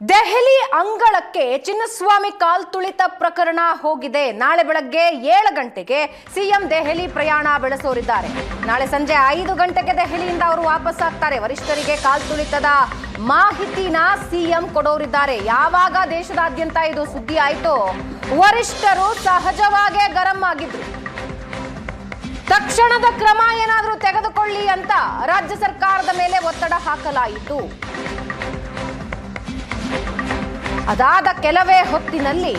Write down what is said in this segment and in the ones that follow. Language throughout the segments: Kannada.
ದೆಹಲಿ ಅಂಗಳಕ್ಕೆ ಚಿನ್ನಸ್ವಾಮಿ ಕಾಲ್ ತುಳಿತ ಪ್ರಕರಣ ಹೋಗಿದೆ. ನಾಳೆ ಬೆಳಗ್ಗೆ ಏಳು ಗಂಟೆಗೆ ಸಿಎಂ ದೆಹಲಿ ಪ್ರಯಾಣ ಬೆಳೆಸೋರಿದ್ದಾರೆ. ನಾಳೆ ಸಂಜೆ ಐದು ಗಂಟೆಗೆ ದೆಹಲಿಯಿಂದ ಅವರು ವಾಪಸ್ ಆಗ್ತಾರೆ. ವರಿಷ್ಠರಿಗೆ ಕಾಲ್ ತುಳಿತದ ಮಾಹಿತಿನ ಸಿಎಂ ಕೊಡೋರಿದ್ದಾರೆ. ಯಾವಾಗ ದೇಶದಾದ್ಯಂತ ಇದು ಸುದ್ದಿ ಆಯಿತು, ವರಿಷ್ಠರು ಸಹಜವಾಗೇ ಗರಂ ಆಗಿದ್ರು. ತಕ್ಷಣದ ಕ್ರಮ ಏನಾದರೂ ತೆಗೆದುಕೊಳ್ಳಿ ಅಂತ ರಾಜ್ಯ ಸರ್ಕಾರದ ಮೇಲೆ ಒತ್ತಡ ಹಾಕಲಾಯಿತು. ಅದಾದ ಕೆಲವೇ ಹೊತ್ತಿನಲ್ಲಿ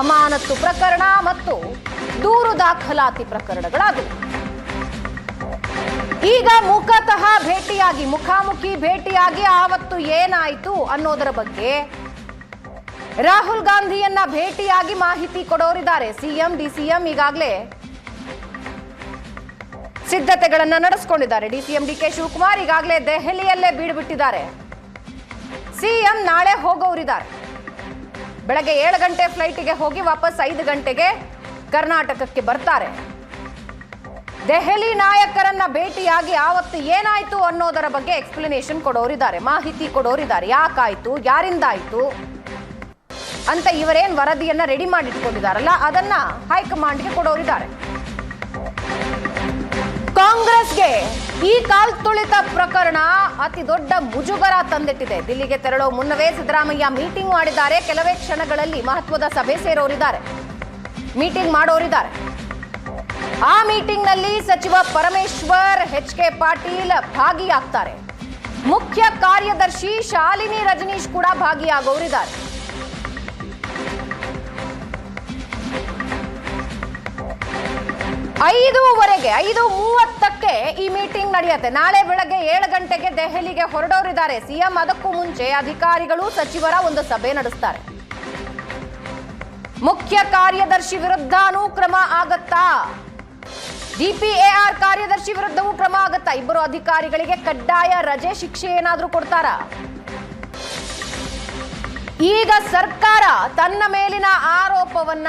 ಅಮಾನತ್ತು ಪ್ರಕರಣ ಮತ್ತು ದೂರು ದಾಖಲಾತಿ ಪ್ರಕರಣಗಳಾದವು. ಈಗ ಮುಖತಃ ಭೇಟಿಯಾಗಿ, ಮುಖಾಮುಖಿ ಭೇಟಿಯಾಗಿ ಆವತ್ತು ಏನಾಯಿತು ಅನ್ನೋದರ ಬಗ್ಗೆ ರಾಹುಲ್ ಗಾಂಧಿಯನ್ನ ಭೇಟಿಯಾಗಿ ಮಾಹಿತಿ ಕೊಡೋರಿದ್ದಾರೆ. ಸಿಎಂ, ಡಿಸಿಎಂ ಈಗಾಗಲೇ ಸಿದ್ಧತೆಗಳನ್ನ ನಡೆಸಿಕೊಂಡಿದ್ದಾರೆ. ಡಿಸಿಎಂ ಡಿ ಕೆ ಶಿವಕುಮಾರ್ ಈಗಾಗಲೇ ದೆಹಲಿಯಲ್ಲೇ ಬೀಡುಬಿಟ್ಟಿದ್ದಾರೆ ಸಿಎಂ ನಾಳೆ ಹೋಗೋರಿದ್ದಾರೆ. ಬೆಳಗ್ಗೆ ಏಳು ಗಂಟೆ ಫ್ಲೈಟಿಗೆ ಹೋಗಿ ವಾಪಸ್ ಐದು ಗಂಟೆಗೆ ಕರ್ನಾಟಕಕ್ಕೆ ಬರ್ತಾರೆ. ದೆಹಲಿ ನಾಯಕರನ್ನ ಭೇಟಿಯಾಗಿ ಆವತ್ತು ಏನಾಯ್ತು ಅನ್ನೋದರ ಬಗ್ಗೆ ಎಕ್ಸ್ಪ್ಲನೇಷನ್ ಕೊಡೋರಿದ್ದಾರೆ. ಮಾಹಿತಿ ಕೊಡೋರಿದ್ದಾರೆ. ಯಾಕಾಯ್ತು? ಯಾರಿಂದಾಯ್ತು? ಅಂತ ಇವರೇನ್ ವರದಿಯನ್ನ ರೆಡಿ ಮಾಡಿಟ್ಕೊಂಡಿದ್ದಾರಲ್ಲ, ಅದನ್ನ ಹೈಕಮಾಂಡ್ಗೆ ಕೊಡೋರಿದ್ದಾರೆ. ಕಾಂಗ್ರೆಸ್ಗೆ ಈ ಕಾಲ್ ತುಳಿತ ಪ್ರಕರಣ ಅತಿ ದೊಡ್ಡ ಮುಜುಗರ ತಂದಿಟ್ಟಿದೆ. ದಿಲ್ಲಿಗೆ ತೆರಳೋ ಮುನ್ನವೇ ಸಿದ್ದರಾಮಯ್ಯ ಮೀಟಿಂಗ್ ಮಾಡಿದ್ದಾರೆ. ಕೆಲವೇ ಕ್ಷಣಗಳಲ್ಲಿ ಮಹತ್ವದ ಸಭೆ ಸೇರೋರಿದ್ದಾರೆ. ಮೀಟಿಂಗ್ ಮಾಡೋರಿದ್ದಾರೆ. ಆ ಮೀಟಿಂಗ್ನಲ್ಲಿ ಸಚಿವ ಪರಮೇಶ್ವರ್ ಎಚ್ ಕೆ ಪಾಟೀಲ್ ಭಾಗಿಯಾಗ್ತಾರೆ. ಮುಖ್ಯ ಕಾರ್ಯದರ್ಶಿ ಶಾಲಿನಿ ರಜನೀಶ್ ಕೂಡ ಭಾಗಿಯಾಗೋರಿದ್ದಾರೆ. ಐದೂವರೆಗೆ ಐದು ಮೂವತ್ತಕ್ಕೆ ಈ ಮೀಟಿಂಗ್ ನಡೆಯುತ್ತೆ. ನಾಳೆ ಬೆಳಗ್ಗೆ ಏಳು ಗಂಟೆಗೆ ದೆಹಲಿಗೆ ಹೊರಡೋರಿದ್ದಾರೆ. ಸಿಎಂ ಅದಕ್ಕೂ ಮುಂಚೆ ಅಧಿಕಾರಿಗಳು, ಸಚಿವರ ಒಂದು ಸಭೆ ನಡೆಸ್ತಾರೆ. ಮುಖ್ಯ ಕಾರ್ಯದರ್ಶಿ ವಿರುದ್ಧನೂ ಕ್ರಮ ಆಗತ್ತಾ? ಡಿಪಿಎಆರ್ ಕಾರ್ಯದರ್ಶಿ ವಿರುದ್ಧವೂ ಕ್ರಮ ಆಗತ್ತಾ? ಇಬ್ಬರು ಅಧಿಕಾರಿಗಳಿಗೆ ಕಡ್ಡಾಯ ರಜೆ ಶಿಕ್ಷೆ ಏನಾದರೂ ಕೊಡ್ತಾರಾ? ಈಗ ಸರ್ಕಾರ ತನ್ನ ಮೇಲಿನ ಆರೋಪವನ್ನ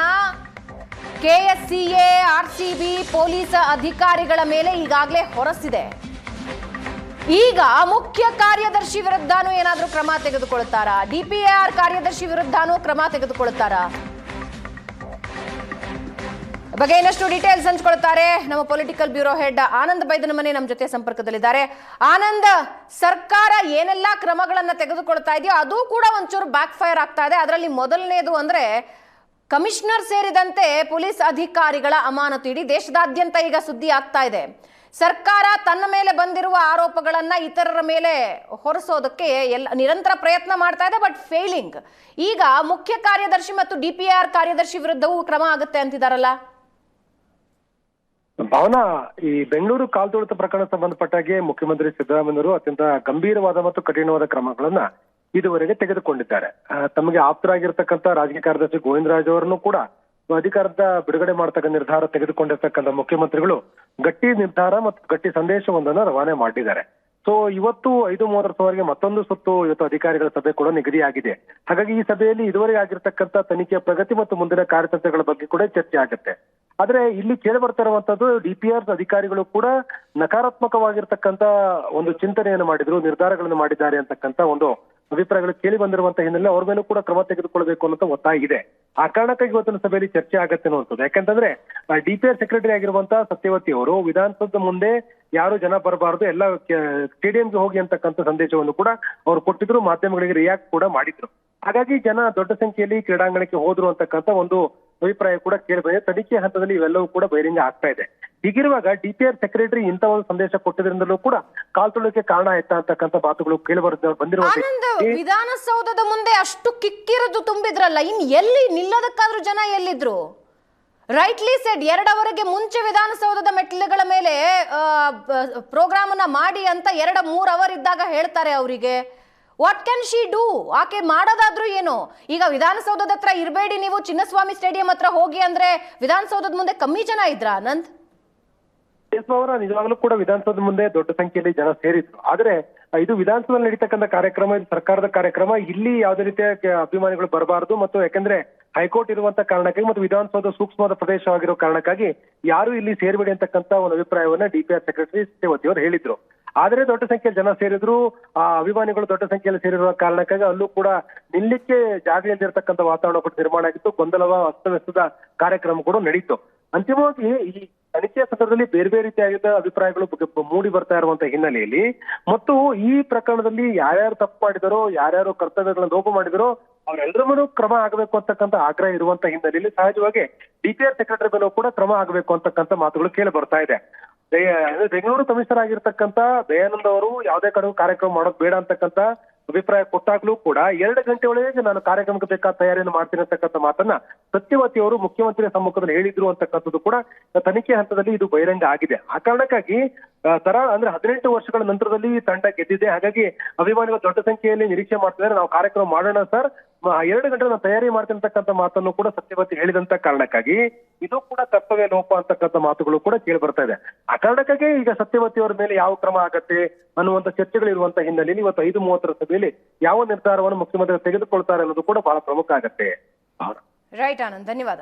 ಕೆಎಸ್ಸಿಎ, ಆರ್ಸಿಬಿ ಪೊಲೀಸ್ ಅಧಿಕಾರಿಗಳ ಮೇಲೆ ಈಗಾಗಲೇ ಹೊರಸಿದೆ. ಈಗ ಮುಖ್ಯ ಕಾರ್ಯದರ್ಶಿ ವಿರುದ್ಧನೂ ಏನಾದರೂ ಕ್ರಮ ತೆಗೆದುಕೊಳ್ತಾರಾ ಡಿಪಿಆರ್ ಕಾರ್ಯದರ್ಶಿ ವಿರುದ್ಧನೂ ಕ್ರಮ ತೆಗೆದುಕೊಳ್ತಾರಾ ಬಗ್ಗೆ ಇನ್ನಷ್ಟು ಡೀಟೇಲ್ಸ್ ಹಂಚ್ಕೊಳ್ತಾರೆ ನಮ್ಮ political bureau head Anand Baidana Mane ನಮ್ಮ ಜೊತೆ ಸಂಪರ್ಕದಲ್ಲಿದ್ದಾರೆ. ಆನಂದ್, ಸರ್ಕಾರ ಏನೆಲ್ಲಾ ಕ್ರಮಗಳನ್ನ ತೆಗೆದುಕೊಳ್ತಾ ಇದೆಯೋ, ಅದು ಕೂಡ ಒಂಚೂರು ಬ್ಯಾಕ್ ಫೈರ್ ಆಗ್ತಾ ಇದೆ. ಅದರಲ್ಲಿ ಮೊದಲನೇದು ಅಂದ್ರೆ ಕಮಿಷನರ್ ಸೇರಿದಂತೆ ಪೊಲೀಸ್ ಅಧಿಕಾರಿಗಳ ಅಮಾನತು ಇಡೀ ದೇಶದಾದ್ಯಂತ ಈಗ ಸುದ್ದಿ ಆಗ್ತಾ ಇದೆ. ಸರ್ಕಾರ ತನ್ನ ಮೇಲೆ ಬಂದಿರುವ ಆರೋಪಗಳನ್ನ ಇತರರ ಮೇಲೆ ಹೊರಿಸೋದಕ್ಕೆ ಎಲ್ಲ ನಿರಂತರ ಪ್ರಯತ್ನ ಮಾಡ್ತಾ ಇದೆ, ಬಟ್ ಫೇಲಿಂಗ್ ಈಗ ಮುಖ್ಯ ಕಾರ್ಯದರ್ಶಿ ಮತ್ತು ಡಿಪಿಆರ್ ಕಾರ್ಯದರ್ಶಿ ವಿರುದ್ಧವೂ ಕ್ರಮ ಆಗುತ್ತೆ ಅಂತಿದಾರಲ್ಲ? ಭಾವನಾ, ಈ ಬೆಂಗಳೂರು ಕಾಲ್ತುಳಿತ ಪ್ರಕರಣ ಸಂಬಂಧಪಟ್ಟಾಗೆ ಮುಖ್ಯಮಂತ್ರಿ ಸಿದ್ದರಾಮಯ್ಯವರು ಅತ್ಯಂತ ಗಂಭೀರವಾದ ಮತ್ತು ಕಠಿಣವಾದ ಕ್ರಮಗಳನ್ನ ಇದುವರೆಗೆ ತೆಗೆದುಕೊಂಡಿದ್ದಾರೆ. ತಮಗೆ ಆಪ್ತರಾಗಿರ್ತಕ್ಕಂಥ ರಾಜಕೀಯ ಕಾರ್ಯದರ್ಶಿ ಗೋವಿಂದರಾಜ್ ಅವರನ್ನು ಕೂಡ ಅಧಿಕಾರದ ಬಿಡುಗಡೆ ಮಾಡತಕ್ಕ ನಿರ್ಧಾರ ತೆಗೆದುಕೊಂಡಿರ್ತಕ್ಕಂಥ ಮುಖ್ಯಮಂತ್ರಿಗಳು ಗಟ್ಟಿ ನಿರ್ಧಾರ ಮತ್ತು ಗಟ್ಟಿ ಸಂದೇಶವೊಂದನ್ನು ರವಾನೆ ಮಾಡಿದ್ದಾರೆ. ಸೊ ಇವತ್ತು ಐದು ಮೂವತ್ತರ ಸುಮಾರಿಗೆ ಮತ್ತೊಂದು ಸುತ್ತು ಇವತ್ತು ಅಧಿಕಾರಿಗಳ ಸಭೆ ಕೂಡ ನಿಗದಿಯಾಗಿದೆ. ಹಾಗಾಗಿ ಈ ಸಭೆಯಲ್ಲಿ ಇದುವರೆಗೆ ಆಗಿರ್ತಕ್ಕಂಥ ತನಿಖೆಯ ಪ್ರಗತಿ ಮತ್ತು ಮುಂದಿನ ಕಾರ್ಯತಂತ್ರಗಳ ಬಗ್ಗೆ ಕೂಡ ಚರ್ಚೆ ಆಗುತ್ತೆ. ಆದ್ರೆ ಇಲ್ಲಿ ಕೇಳಿ ಬರ್ತಾ ಇರುವಂತದ್ದು ಡಿಪಿಆರ್ ಅಧಿಕಾರಿಗಳು ಕೂಡ ನಕಾರಾತ್ಮಕವಾಗಿರ್ತಕ್ಕಂತ ಒಂದು ಚಿಂತನೆಯನ್ನು ಮಾಡಿದ್ರು, ನಿರ್ಧಾರಗಳನ್ನು ಮಾಡಿದ್ದಾರೆ ಅಂತಕ್ಕಂಥ ಒಂದು ಅಭಿಪ್ರಾಯಗಳು ಕೇಳಿ ಬಂದಿರುವಂತಹ ಹಿನ್ನೆಲೆ ಅವ್ರ ಮೇಲೂ ಕೂಡ ಕ್ರಮ ತೆಗೆದುಕೊಳ್ಬೇಕು ಅನ್ನೋ ಒತ್ತಾಯ ಇದೆ. ಆ ಕಾರಣಕ್ಕಾಗಿ ಇವತ್ತಿನ ಸಭೆಯಲ್ಲಿ ಚರ್ಚೆ ಆಗತ್ತೆ ಅನ್ನುವಂಥದ್ದು. ಯಾಕಂತಂದ್ರೆ ಡಿಪಿಆರ್ ಸೆಕ್ರೆಟರಿ ಆಗಿರುವಂತಹ ಸತ್ಯವತಿ ಅವರು ವಿಧಾನಸೌಧದ ಮುಂದೆ ಯಾರು ಜನ ಬರಬಾರದು, ಎಲ್ಲ ಸ್ಟೇಡಿಯಂಗೆ ಹೋಗಿ ಅಂತಕ್ಕಂಥ ಸಂದೇಶವನ್ನು ಕೂಡ ಅವರು ಕೊಟ್ಟಿದ್ರು, ಮಾಧ್ಯಮಗಳಿಗೆ ರಿಯಾಕ್ಟ್ ಕೂಡ ಮಾಡಿದ್ರು. ಹಾಗಾಗಿ ಜನ ದೊಡ್ಡ ಸಂಖ್ಯೆಯಲ್ಲಿ ಕ್ರೀಡಾಂಗಣಕ್ಕೆ ಹೋದ್ರು ಅಂತಕ್ಕಂಥ ಒಂದು ಅಭಿಪ್ರಾಯ ಕೂಡ ಕೇಳಿ ತನಿಖೆ ಹಂತದಲ್ಲಿ ಇವೆಲ್ಲವೂ ಕೂಡ ಬಹಿರಂಗ ಆಗ್ತಾ ಇದೆ. ಹೀಗಿರುವಾಗ ಡಿಪಿಆರ್ ಸೆಕ್ರೆಟರಿ ಇಂಥ ಒಂದು ಸಂದೇಶ ಕೊಟ್ಟಿದ್ರಿಂದಲೂ ಕೂಡ ಕಾಲ್ತುಳಿಕೆ ಕಾರಣ ಆಯ್ತಾ ಅಂತಕ್ಕಂಥ ಮಾತುಗಳು ಕೇಳಿ ಬರುತ್ತೆ ಬಂದಿರುವಂತ ವಿಧಾನಸೌಧದ ಮುಂದೆ ಅಷ್ಟು ಕಿಕ್ಕಿರಿದು ತುಂಬಿದ್ರಲ್ಲ ಇನ್ ಎಲ್ಲಿ ನಿಲ್ಲದಕ್ಕಾದ್ರೂ ಜನ ಎಲ್ಲಿದ್ರು? ರೈಟ್ಲಿ ಸೆಡ್ ಎರಡವರೆಗೆ ಮುಂಚೆ ವಿಧಾನಸೌಧದ ಮೆಟ್ಟಿಲುಗಳ ಮೇಲೆ ಪ್ರೋಗ್ರಾಮ್ ಅನ್ನ ಮಾಡಿ ಅಂತ ಎರಡ ಮೂರ್ ಅವರ್ ಇದ್ದಾಗ ಹೇಳ್ತಾರೆ ಅವರಿಗೆ. ವಾಟ್ ಕ್ಯಾನ್ ಶಿ ಡೂ ಆಕೆ ಮಾಡೋದಾದ್ರೂ ಏನು? ಈಗ ವಿಧಾನಸೌಧದ ಹತ್ರ ಇರಬೇಡಿ ನೀವು ಚಿನ್ನಸ್ವಾಮಿ ಸ್ಟೇಡಿಯಂ ಹತ್ರ ಹೋಗಿ ಅಂದ್ರೆ ವಿಧಾನಸೌಧದ ಮುಂದೆ ಕಮ್ಮಿ ಜನ ಇದ್ರ ಆನಂದ್ ಅವರ ನಿಜವಾಗ್ಲೂ ಕೂಡ ವಿಧಾನಸೌಧದ ಮುಂದೆ ದೊಡ್ಡ ಸಂಖ್ಯೆಯಲ್ಲಿ ಜನ ಸೇರಿದ್ರು. ಆದ್ರೆ ಇದು ವಿಧಾನಸೌಧದಲ್ಲಿ ನಡೀತಕ್ಕಂಥ ಕಾರ್ಯಕ್ರಮ, ಇದು ಸರ್ಕಾರದ ಕಾರ್ಯಕ್ರಮ, ಇಲ್ಲಿ ಯಾವುದೇ ರೀತಿಯ ಅಭಿಮಾನಿಗಳು ಬರಬಾರದು ಮತ್ತು ಯಾಕಂದ್ರೆ ಹೈಕೋರ್ಟ್ ಇರುವಂತ ಕಾರಣಕ್ಕಾಗಿ ಮತ್ತು ವಿಧಾನಸೌಧ ಸೂಕ್ಷ್ಮವಾದ ಪ್ರದೇಶವಾಗಿರೋ ಕಾರಣಕ್ಕಾಗಿ ಯಾರು ಇಲ್ಲಿ ಸೇರ್ಬೇಡಿ ಅಂತಕ್ಕಂತ ಒಂದು ಅಭಿಪ್ರಾಯವನ್ನ ಡಿಪಿಆರ್ ಸೆಕ್ರೆಟರಿ ಸತ್ಯವತಿ ಅವರು ಹೇಳಿದ್ರು. ಆದ್ರೆ ದೊಡ್ಡ ಸಂಖ್ಯೆಯಲ್ಲಿ ಜನ ಸೇರಿದ್ರು. ಆ, ಅಭಿಮಾನಿಗಳು ದೊಡ್ಡ ಸಂಖ್ಯೆಯಲ್ಲಿ ಸೇರಿರುವ ಕಾರಣಕ್ಕಾಗಿ ಅಲ್ಲೂ ಕೂಡ ನಿಲ್ಲಿಕ್ಕೆ ಜಾಗ ಇಲ್ದಿರತಕ್ಕಂಥ ವಾತಾವರಣ ಕೂಡ ನಿರ್ಮಾಣ ಆಗಿತ್ತು. ಗೊಂದಲವ ಅಸ್ತವ್ಯಸ್ತದ ಕಾರ್ಯಕ್ರಮ ಕೂಡ ನಡೀತು. ಅಂತಿಮವಾಗಿ ಈ ತನಿಖೆಯ ಸಂದರ್ಭದಲ್ಲಿ ಬೇರೆ ಬೇರೆ ರೀತಿಯಾಗಿದ್ದ ಅಭಿಪ್ರಾಯಗಳು ಮೂಡಿ ಬರ್ತಾ ಇರುವಂತಹ ಹಿನ್ನೆಲೆಯಲ್ಲಿ ಮತ್ತು ಈ ಪ್ರಕರಣದಲ್ಲಿ ಯಾರ್ಯಾರು ತಪ್ಪು ಮಾಡಿದರೋ, ಯಾರ್ಯಾರು ಕರ್ತವ್ಯಗಳನ್ನು ಲೋಪ ಮಾಡಿದರೋ ಅವರೆಲ್ಲರ ಕ್ರಮ ಆಗಬೇಕು ಅಂತಕ್ಕಂತ ಆಗ್ರಹ ಇರುವಂತ ಹಿನ್ನೆಲೆಯಲ್ಲಿ ಸಹಜವಾಗಿ ಡಿಪಿಆರ್ ಸೆಕ್ರೆಟರಿ ಮೇಲೂ ಕೂಡ ಕ್ರಮ ಆಗಬೇಕು ಅಂತಕ್ಕಂತ ಮಾತುಗಳು ಕೇಳಿ ಬರ್ತಾ ಇದೆ. ಬೆಂಗಳೂರು ಕಮಿಷನರ್ ಆಗಿರ್ತಕ್ಕಂಥ ದಯಾನಂದ್ ಅವರು ಯಾವುದೇ ಕಡೆ ಕಾರ್ಯಕ್ರಮ ಮಾಡೋದು ಬೇಡ ಅಂತಕ್ಕಂಥ ಅಭಿಪ್ರಾಯ ಕೊಟ್ಟಾಗ್ಲೂ ಕೂಡ ಎರಡು ಗಂಟೆ ಒಳಗೆ ನಾನು ಕಾರ್ಯಕ್ರಮಕ್ಕೆ ಬೇಕಾದ ತಯಾರಿಯನ್ನು ಮಾಡ್ತೀನಿ ಅಂತಕ್ಕಂಥ ಮಾತನ್ನ ಸತ್ಯವತಿ ಅವರು ಮುಖ್ಯಮಂತ್ರಿ ಸಮ್ಮುಖದಲ್ಲಿ ಹೇಳಿದ್ರು ಅಂತಕ್ಕಂಥದ್ದು ಕೂಡ ತನಿಖೆ ಹಂತದಲ್ಲಿ ಇದು ಬಹಿರಂಗ ಆಗಿದೆ. ಆ ಕಾರಣಕ್ಕಾಗಿ ತರ ಅಂದ್ರೆ ಹದಿನೆಂಟು ವರ್ಷಗಳ ನಂತರದಲ್ಲಿ ತಂಡ ಗೆದ್ದಿದೆ. ಹಾಗಾಗಿ ಅಭಿಮಾನಿಗಳು ದೊಡ್ಡ ಸಂಖ್ಯೆಯಲ್ಲಿ ನಿರೀಕ್ಷೆ ಮಾಡ್ತಿದ್ದಾರೆ. ನಾವು ಕಾರ್ಯಕ್ರಮ ಮಾಡೋಣ ಸರ್. ಎರಡು ಗಂಟೆ ನಾವು ತಯಾರಿ ಮಾಡ್ತಿರ್ತಕ್ಕಂಥ ಮಾತನ್ನು ಕೂಡ ಸತ್ಯವತಿ ಹೇಳಿದಂತ ಕಾರಣಕ್ಕಾಗಿ ಇದು ಕೂಡ ಕರ್ತವ್ಯ ಲೋಪ ಅಂತಕ್ಕಂಥ ಮಾತುಗಳು ಕೂಡ ಕೇಳಿ ಬರ್ತಾ ಇದೆ. ಆ ಕಾರಣಕ್ಕಾಗಿ ಈಗ ಸತ್ಯವತಿ ಅವರ ಮೇಲೆ ಯಾವ ಕ್ರಮ ಆಗತ್ತೆ ಅನ್ನುವಂತ ಚರ್ಚೆಗಳು ಇರುವಂತ ಹಿನ್ನೆಲೆಯಲ್ಲಿ ಇವತ್ತು ಐದು ಮೂವತ್ತರ ಸಭೆಯಲ್ಲಿ ಯಾವ ನಿರ್ಧಾರವನ್ನು ಮುಖ್ಯಮಂತ್ರಿ ತೆಗೆದುಕೊಳ್ತಾರೆ ಅನ್ನೋದು ಕೂಡ ಬಹಳ ಪ್ರಮುಖ ಆಗತ್ತೆ. ರೈಟ್ ಆನಂದ್ ಧನ್ಯವಾದ.